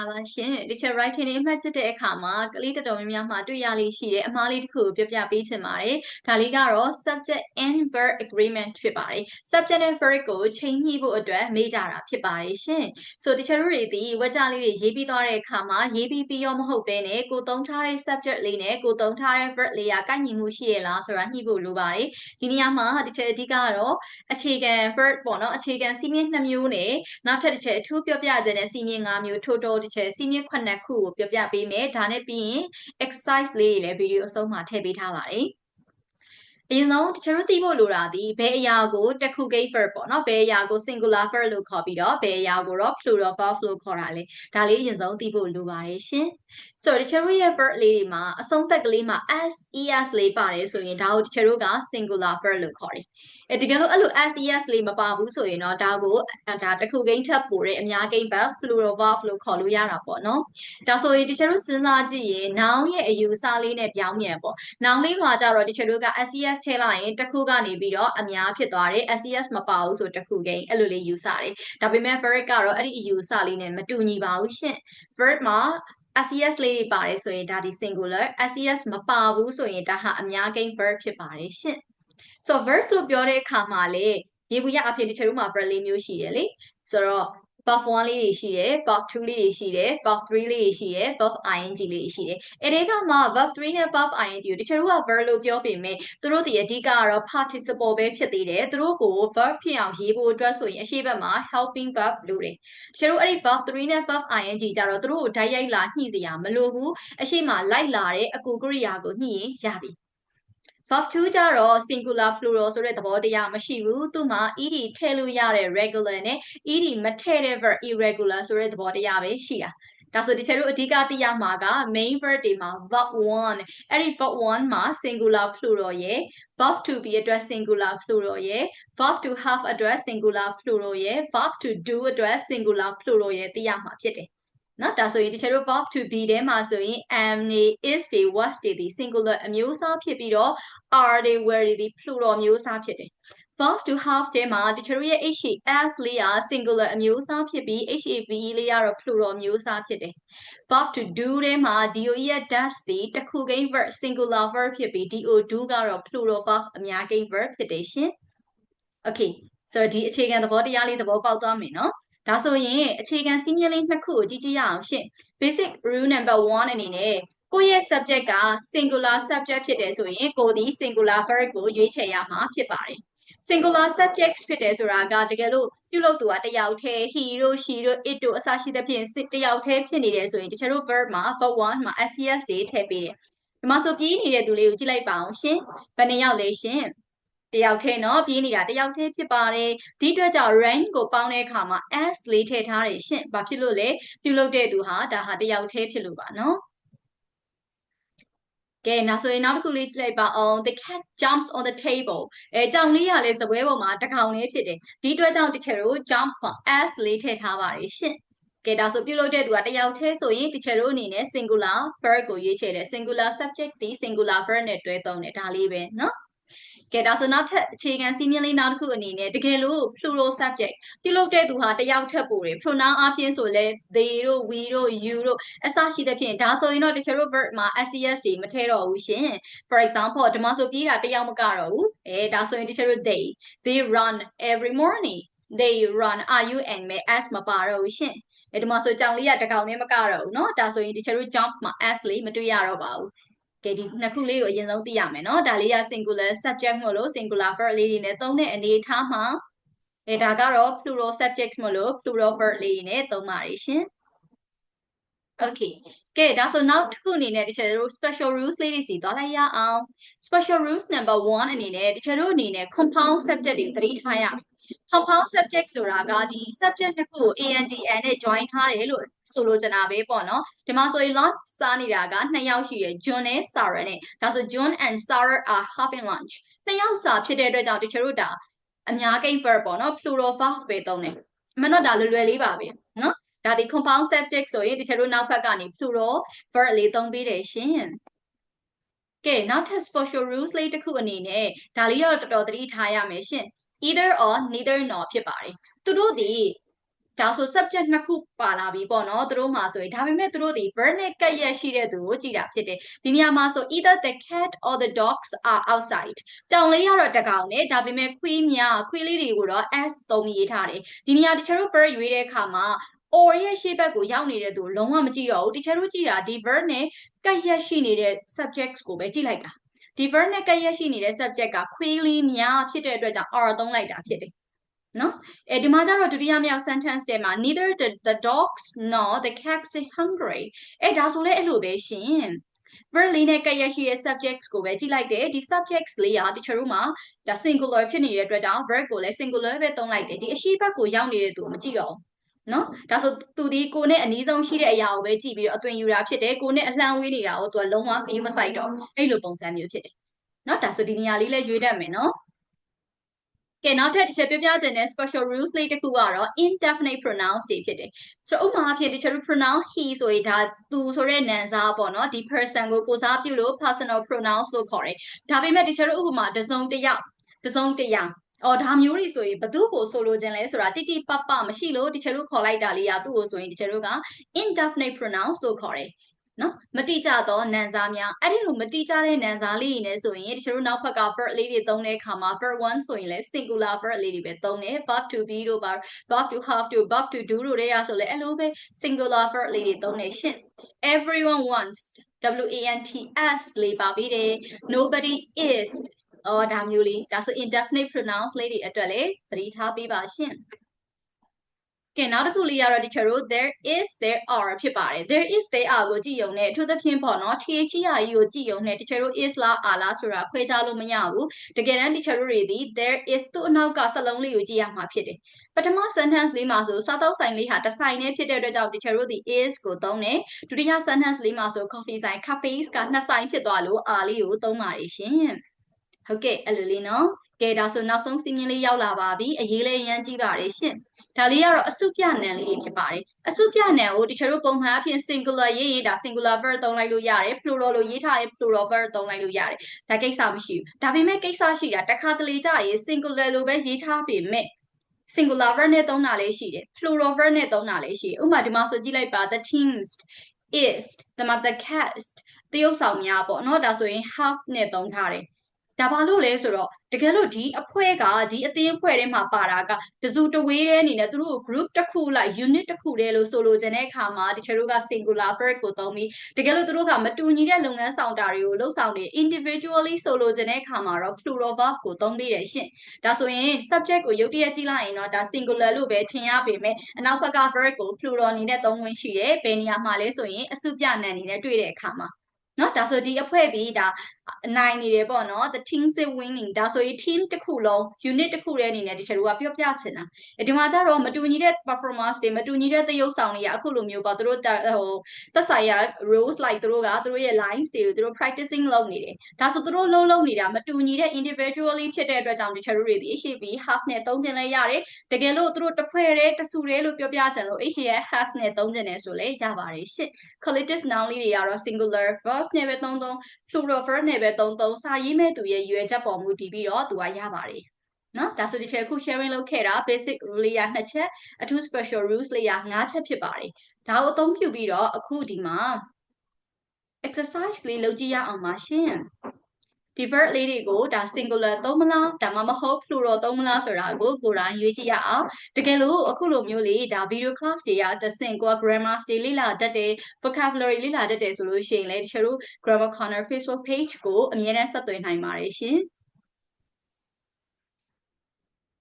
င်္ဂလာပါရှင်ဒီချက် writing တွေအမှတ်ချက်တဲ့အခါမှာကလေးတော်တော်များများမှာတွေ့ရလေးရှိတယ်အမှားလေးတစ်ခုကိုပြောပြပေးချင်ပါတယ်ဒါလေးကတော့ subject and verb agreement ဖြစ်ပါတယ် subject နဲ့ verb ကိုချိန်ညှိဖို့အတွက်မေးကြတာဖြစ်ပါတယ်ရှင်ဆိုဒီချက်တို့တွေဒီဝက်ကြလေးတွေရေးပြီးသွားတဲ့အခါမှာရေးပြီးပြီးရောမဟုတ်ဘဲနဲ့ကိုသုံးထားတဲ့ subject လေးနဲ့ကိုသုံးထားတဲ့ verb လေးကကိုက်ညီမှုရှိရလားဆိုတာညှိဖို့လိုပါတယ်ဒီနေရာမှာဒီချက်အဓိကကတော့အခြေခံ verb ပေါ့နော်အခြေခံစီးမြင့်2မျိုးနဲ့နောက်ထပ်တစ်ချက်အထူးပြောပြခြင်းနဲ့စီးမြင့်5မျိုး total တစ်ချက်စီးမြင့်9ခုကိုပြောပြပေးမယ်ဒါနဲ့ပြီးရင် exercise လေးတွေလည်းဗီဒီယိုအဆုံးမှာထည့်ပေးထားပါတယ်အရင်ဆုံးတချို့သိဖို့လိုတာဒီဘယ်အရာကိုတခုကိ verb ပေါ့နော်ဘယ်အရာကို singular verb လို့ခေါ်ပြီးတော့ဘယ်အရာကိုတော့ plural verb လို့ခေါ်တာလေဒါလေးအရင်ဆုံးသိဖို့လိုပါတယ်ရှင် ဆိုတော့တချို့ရဲ့ verb လေးတွေမှာအဆုံးသက်ကလေးမှာ s es လေးပါတယ်ဆိုရင်ဒါကိုတချို့က singular verb လို့ခေါ်တယ်အဲတကယ်လို့အဲ့လို s es လေးမပါဘူးဆိုရင်တော့ဒါကိုဒါတခုကိန်းထပ်ပို့တဲ့အများကိန်း verb plural verb လို့ခေါ်လို့ရတာပေါ့နော်ဒါဆိုရင်တချို့စဉ်းစားကြည့်ရင် noun ရဲ့အယူအဆလေးနဲ့ပြောင်းပြန်ပေါ့ noun လေးမှာကြတော့တချို့က ses ထည့်လိုက်ရင်တစ်ခုကနေပြီးတော့အများဖြစ်သွားတယ် ses မပါဘူးဆိုတစ်ခုကိန်းအဲ့လိုလေးယူဆတယ်ဒါပေမဲ့ verb ကတော့အဲ့ဒီအယူအဆလေးနဲ့မတူညီပါဘူးရှင့် verb မှာ SES လေးတွေပါတယ်ဆိုရင်ဒါဒီ singular SES မပါဘူးဆိုရင်ဒါဟာအများကိန်း verb ဖြစ်ပါတယ်ရှင့် so verb လို့ပြောတဲ့အခါမှာလေရေဘူးရအဖြစ်တချို့မှာ verb လေးမျိုးရှိတယ်လေဆိုတော့ buff 1လေးတွေရှိတယ် buff 2လေးတွေရှိတယ် buff 3လေးတွေရှိတယ် buff ing လေးတွေရှိတယ်အဲဒီကမှ buff 3နဲ့ buff ing ကိုတချို့က verb လို့ပြောပေမဲ့သူတို့ဒီအဓိကကတော့ participle ပဲဖြစ်သေးတယ်သူတို့ကို verb ဖြစ်အောင်ရေးဖို့အတွက်ဆိုရင်အရှိဘက်မှာ helping verb လို့တယ်တချို့အဲ့ဒီ buff 3နဲ့ buff ing ကြတော့သူတို့ကိုဓာတ်ရိုက်လာညှိစရာမလိုဘူးအရှိမလိုက်လာတဲ့အကူကရိယာကိုညှိရင်ရပြီ verb 2ကြတော့ singular plural ဆိုတဲ့သဘောတရားမရှိဘူးသူ့မှာ ed ထည့်လို့ရတဲ့ regular နဲ့ ed မထည့်တဲ့ verb irregular ဆိုတဲ့သဘောတရားပဲရှိတာဒါဆိုဒီချက်တို့အဓိကသိရမှာက main verb တွေမှာ verb 1အဲ့ဒီ verb 1မှာ singular plural ရယ် verb to be အတွက် singular plural ရယ် verb to have အတွက် singular plural ရယ် verb to do အတွက် singular plural ရယ်သိရမှာဖြစ်တယ် နော်ဒါဆိုရင်တချို့တို့ verb to be ထဲမှာဆိုရင် am နေ is တွေ was တွေဒီ singular အမျိုးအစားဖြစ်ပြီးတော့ are တွေ were တွေဒီ plural အမျိုးအစားဖြစ်တယ် verb to have ထဲမှာတချို့ရဲ့ h as လေးက singular အမျိုးအစားဖြစ်ပြီး have လေးကတော့ plural အမျိုးအစားဖြစ်တယ် verb to do ထဲမှာ do ရဲ့ does ဒီတခုကိန်း verb singular verb ဖြစ်ပြီး do do ကတော့ plural verb အများကိန်း verb ဖြစ်တယ်ရှင် okay ဆိုတော့ဒီအခြေခံသဘောတရားလေးသဘောပေါက်သွားမယ်နော် ဒါဆိုရင်အခြေခံစည်းမျဉ်းလေးနှစ်ခုကိုကြည့်ကြည့်ရအောင်ရှင့် basic rule number 1အနေနဲ့ကိုယ့်ရဲ့ subject က singular subject ဖြစ်တယ်ဆိုရင်ကိုဒီ singular verb ကိုရွေးချယ်ရမှာဖြစ်ပါတယ် singular subjects ဖြစ်တယ်ဆိုတာကတကယ်လို့ပြုလုပ်သူကတယောက်တည်း he တို့ she တို့ it တို့အစရှိသဖြင့်တယောက်တည်းဖြစ်နေတယ်ဆိုရင်တချို့ verb မှာ verb 1မှာ ses တွေထည့်ပေးတယ်ဒီမှာဆိုပြေးနေတဲ့သူလေးကိုကြည့်လိုက်ပါအောင်ရှင်ဘယ်နှယောက်လဲရှင် တယောက်ထဲเนาะပြေးနေတာတယောက်ထဲဖြစ်ပါတယ်ဒီအတွက်ကြောင့် rank ကိုပေါင်းတဲ့အခါမှာ s လေးထည့်ထားတယ်ရှင့်ဘာဖြစ်လို့လဲပြုလုပ်တဲ့သူဟာဒါဟာတယောက်ထဲဖြစ်လို့ပါเนาะကဲနောက်ဆိုရင်နောက်တစ်ခုလေးကြည့်လိုက်ပါအောင် the cat jumps on the table အဲကြောင်လေးကလည်းစပွဲပေါ်မှာတကောင်လေးဖြစ်တယ်ဒီအတွက်ကြောင့်တချေတို့ jump မှာ s လေးထည့်ထားပါတယ်ရှင့်ကဲဒါဆိုပြုလုပ်တဲ့သူကတယောက်တည်းဆိုရင်တချေတို့အနေနဲ့ singular verb ကိုရွေးချယ်တယ် singular subject ဒီ singular verb နဲ့တွဲသုံးတယ်ဒါလေးပဲเนาะ ကဲဒါဆိုနောက်ထပ်အခြေခံစီးမြင်လေးနောက်တစ်ခုအနေနဲ့တကယ်လို့ plural subject ပြုလုပ်တဲ့သူဟာတယောက်ထပ်ပို့တယ် pronoun အဖြစ်ဆိုလဲ they တို့ we တို့ you တို့အစရှိတဲ့ဖြင့်ဒါဆိုရင်တော့တချို့ verb မှာ ses တွေမထည့်တော့ဘူးရှင် for example ဒီမှာဆိုပြေးတာတယောက်မကတော့ဘူးအဲဒါဆိုရင်တချို့ they they run every morning they run are you and me as မပါတော့ဘူးရှင်အဲဒီမှာဆိုကြောင်လေးကတကောင်နဲ့မကတော့ဘူးเนาะဒါဆိုရင်တချို့ jump မှာ as လေးမတွေ့ရတော့ပါဘူး ကဲဒီနှစ်ခုလေးကိုအရင်ဆုံးသိရမယ်နော်ဒါလေးက singular subject မို့လို့ singular verb လေးတွေနဲ့သုံးတဲ့အနေအထားမှာအဲဒါကတော့ plural subjects မို့လို့ plural verb လေးတွေနဲ့သုံးပါတယ်ရှင် Okay ကဲဒါဆိုနောက်တစ်ခုအနေနဲ့တချို့တို့ special rules လေးတွေစီသွားလိုက်ရအောင် special rules number 1အနေနဲ့တချို့တို့အနေနဲ့ compound subject တွေသတိထားရမယ် compound subject ဆိုတာကဒီ subject တစ်ခုကို and and နဲ့ join ထားတယ်လို့ဆိုလိုချင်တာပဲပေါ့နော်ဒီမှာဆိုရင် lunch စားနေတာကနှစ်ယောက်ရှိတယ် John နဲ့ Sarah နဲ့ဒါဆို John and Sarah are having lunch နှစ်ယောက်စာဖြစ်တဲ့အတွက်ကြောင့်တချို့တို့ဒါအများကိန်း verb ပေါ့နော် plural verb ပဲသုံးတယ်အမှန်တော့ဒါလွယ်လွယ်လေးပါပဲနော် ဒါဒီ compound subject ဆိုရင်တချို့တို့နောက်ဘက်ကနေ plural verb လေးသုံးပေးတယ်ရှင်ကဲနောက်ထပ် special rules လေးတစ်ခုအနေနဲ့ဒါလေးတော့တော်တော်သတိထားရမယ်ရှင် either or neither nor ဖြစ်ပါတယ်သူတို့ဒီဒါဆို subject နှစ်ခုပါလာပြီပေါ့နော်သူတို့မှာဆိုရင်ဒါပေမဲ့သူတို့ဒီ verb နဲ့ကပ်ရက်ရှိတဲ့သူကိုကြည့်တာဖြစ်တယ်ဒီနေရာမှာဆို either the cat or the dogs are outside တောင်လေးကတော့တကောင်နဲ့ဒါပေမဲ့ခွေးများခွေးလေးတွေကိုတော့ s သုံးရေးထားတယ်ဒီနေရာတချို့ verb ရွေးတဲ့အခါမှာ or ရဲ့ရှေ့ဘက်ကိုရောက်နေတဲ့သူလုံးဝမကြည့်တော့ဘူးတချို့တို့ကြည့်တာဒီ verb နဲ့ကပ်ရက်ရှိနေတဲ့ subjects ကိုပဲကြည့်လိုက်တာဒီ verb နဲ့ကပ်ရက်ရှိနေတဲ့ subject ကခွေးလေးများဖြစ်တဲ့အတွက်ကြောင့် r သုံးလိုက်တာဖြစ်တယ်နော်အဲဒီမှာကျတော့ဒုတိယမြောက် sentence ထဲမှာ neither the the dogs nor the cats are hungry အဲဒါဆိုလဲအဲ့လိုပဲရှင် verb လေးနဲ့ကပ်ရက်ရှိတဲ့ subjects ကိုပဲကြည့်လိုက်တယ်ဒီ subjects လေးကတချို့တို့မှာဒါ singular ဖြစ်နေတဲ့အတွက်ကြောင့် verb ကိုလည်း singular ပဲသုံးလိုက်တယ်ဒီအရှိဘက်ကိုရောက်နေတဲ့သူမကြည့်တော့ဘူး နော်ဒါဆိုသူဒီကိုနဲ့အနီးဆုံးရှိတဲ့အရာကိုပဲကြည့်ပြီးတော့အသွင်ယူတာဖြစ်တယ်ကိုနဲ့အလှမ်းဝေးနေတာကိုသူကလုံးဝမီးမဆိုင်တော့အဲ့လိုပုံစံမျိုးဖြစ်တယ်နော်ဒါဆိုဒီနေရာလေးလည်းရွေးတတ်မယ်နော်ကဲနောက်ထပ်တစ်ချက်ပြောပြချင်တဲ့ special rules လေးတစ်ခုကတော့ indefinite pronouns တွေဖြစ်တယ်ဆိုတော့ဥပမာအဖြစ်တချို့ pronoun he ဆိုရင်ဒါသူဆိုတဲ့နာမ်စားပေါ့နော်ဒီ person ကိုကိုစားပြုလို့ personal pronouns လို့ခေါ်တယ်ဒါပေမဲ့တချို့ဥပမာတစ်စုံတစ်ယောက်တစ်စုံတစ်ယောက် အော်ဒါမျိုးတွေဆိုရင်ဘသူ့ကိုဆိုလိုခြင်းလဲဆိုတာတိတိပပမရှိလို့တချို့တို့ခေါ်လိုက်တာလေးကသူ့ကိုဆိုရင်တချို့တို့က indefinite pronouns လို့ခေါ်တယ်နော်မတိကြသောနန်စားများအဲ့ဒီလိုမတိကြတဲ့နန်စားလေးတွေနဲ့ဆိုရင်တချို့တို့နောက်ဘက်က verb လေးတွေသုံးတဲ့အခါမှာ verb 1ဆိုရင်လည်း singular verb လေးတွေပဲသုံးတယ် verb to be တို့ verb to have to verb to do တို့တွေကဆိုလည်းအဲ့လိုပဲ singular verb လေးတွေသုံးနေရှင့် everyone wants w a n t s လေးပါပြီးတယ် nobody is အော်ဒါမျိုးလေးဒါဆို indefinite pronouns လေးတွေအတွက်လည်းသတိထားပေးပါရှင့်ကဲနောက်တစ်ခုလေးကတော့ teacher တို့ there is there are ဖြစ်ပါတယ် there is there are ကိုကြည့်ရုံနဲ့အထူးသဖြင့်ပေါ့နော် TH ကြီးကိုကြည့်ရုံနဲ့ teacher တို့ is လား are လားဆိုတာခွဲခြားလို့မရဘူးတကယ်တမ်း teacher တို့တွေဒီ there is သူ့အနောက်ကစလုံးလေးကိုကြည့်ရမှာဖြစ်တယ်ပထမ sentence လေးမှာဆိုစားတော့ဆိုင်လေးဟာတစ်ဆိုင်နဲ့ဖြစ်တဲ့အတွက်ကြောင့် teacher တို့ဒီ is ကိုသုံးတယ်ဒုတိယ sentence လေးမှာဆို coffee ဆိုင် cafes ကနှစ်ဆိုင်ဖြစ်သွားလို့ are လေးကိုသုံးပါတယ်ရှင် ဟုတ်ကဲ့အဲ့လိုလေးနော်ကဲဒါဆိုနောက်ဆုံးစီးမြင်လေးရောက်လာပါပြီအရေးလေးရမ်းကြည့်ပါတယ်ရှင်ဒါလေးကတော့အစုပြနံလေးဖြစ်ပါတယ်အစုပြနံကိုတချို့တို့ပုံမှန်အဖြစ် singular ရေးရင်ဒါ singular verb သုံးလိုက်လို့ရတယ် plural လို့ရေးထားရင် plural verb သုံးလိုက်လို့ရတယ်ဒါကိစ္စမရှိဘူးဒါပေမဲ့ကိစ္စရှိတာတစ်ခါတလေကြာရင် singular လို့ပဲရေးထားပေမဲ့ singular verb နဲ့သုံးတာလည်းရှိတယ် plural verb နဲ့သုံးတာလည်းရှိတယ်ဥပမာဒီမှာဆိုကြည့်လိုက်ပါ the teens is the mother cast တရုပ်ဆောင်များပေါ့နော်ဒါဆိုရင် half နဲ့သုံးထားတယ် ဒါဘာလို့လဲဆိုတော့တကယ်လို့ဒီအဖွဲ့ကဒီအသင်းအဖွဲ့ထဲမှာပါတာကတစုတဝေးတဲ့အနေနဲ့သူတို့ group တစ်ခုလိုက် unit တစ်ခုတည်းလို့ဆိုလိုချင်တဲ့အခါမှာတချို့တို့က singular verb ကိုသုံးပြီးတကယ်လို့သူတို့ကမတူညီတဲ့လုပ်ငန်းဆောင်တာတွေကိုလှုပ်ဆောင်နေ individually ဆိုလိုချင်တဲ့အခါမှာတော့ plural verb ကိုသုံးပြီးတယ်ရှင့်ဒါဆိုရင် subject ကိုရုပ်တရက်ကြည့်လိုက်ရင်တော့ဒါ singular လို့ပဲထင်ရပေမဲ့အနောက်ဘက်က verb ကို plural အနေနဲ့သုံးဝင်ရှိတယ်ဘယ်နေရာမှာလဲဆိုရင်အစုပြနံအနေနဲ့တွေ့တဲ့အခါမှာ နော်ဒါဆိုဒီအဖွဲ့ဒီဒါအနိုင်နေတယ်ပေါ့နော် the team is winning ဒါဆိုရင် team တစ်ခုလုံး unit တစ်ခုတည်းအနေနဲ့တချို့ကပြောပြချင်တာဒီမှာကျတော့မတူညီတဲ့ performance တွေမတူညီတဲ့သရုပ်ဆောင်တွေကအခုလိုမျိုးပေါ့သူတို့ဟိုသက်ဆိုင်ရာ roles like သူတို့ကသူတို့ရဲ့ lines တွေကိုသူတို့ practicing လုပ်နေတယ်ဒါဆိုသူတို့လုံးလုံးနေတာမတူညီတဲ့ individually ဖြစ်တဲ့အတွက်ကြောင့်တချို့တွေဒီ HAB half နဲ့သုံးချင်လဲရတယ်တကယ်လို့သူတို့တစ်ဖွဲ့တည်းတစ်စုတည်းလို့ပြောပြချင်လို့ H ရဲ့ has နဲ့သုံးချင်တယ်ဆိုလဲရပါတယ်ရှင့် collective noun လေးတွေကတော့ singular verb နဲ့ပဲသုံးသုံး plural verb နဲ့ပဲသုံးသုံးစာရေးမဲ့သူရဲ့ရွယ်ချက်ပေါ်မူတည်ပြီးတော့သူကရပါတယ်နော်ဒါဆိုဒီချက်အခု sharing လုပ်ခဲ့တာ basic rule လေးရ2ချက်အထူး special rules လေးရ5ချက်ဖြစ်ပါတယ်ဒါကိုအသုံးပြုပြီးတော့အခုဒီမှာ exercise လေးလုပ်ကြည့်ရအောင်ပါရှင် ဒီ verb လေးတွေကိုဒါ singular သုံးမလားဒါမှမဟုတ် plural သုံးမလားဆိုတာကိုကိုယ်တိုင်ရွေးကြည့်ရအောင်တကယ်လို့အခုလိုမျိုးလေးဒါ video class တွေကတဆင့်ကို grammar တွေလေ့လာတတ်တယ် vocabulary လေ့လာတတ်တယ်ဆိုလို့ရှိရင်လည်းတချို့ grammar corner facebook page ကိုအမြဲတမ်းဆက်သွယ်နိုင်ပါတယ်ရှင်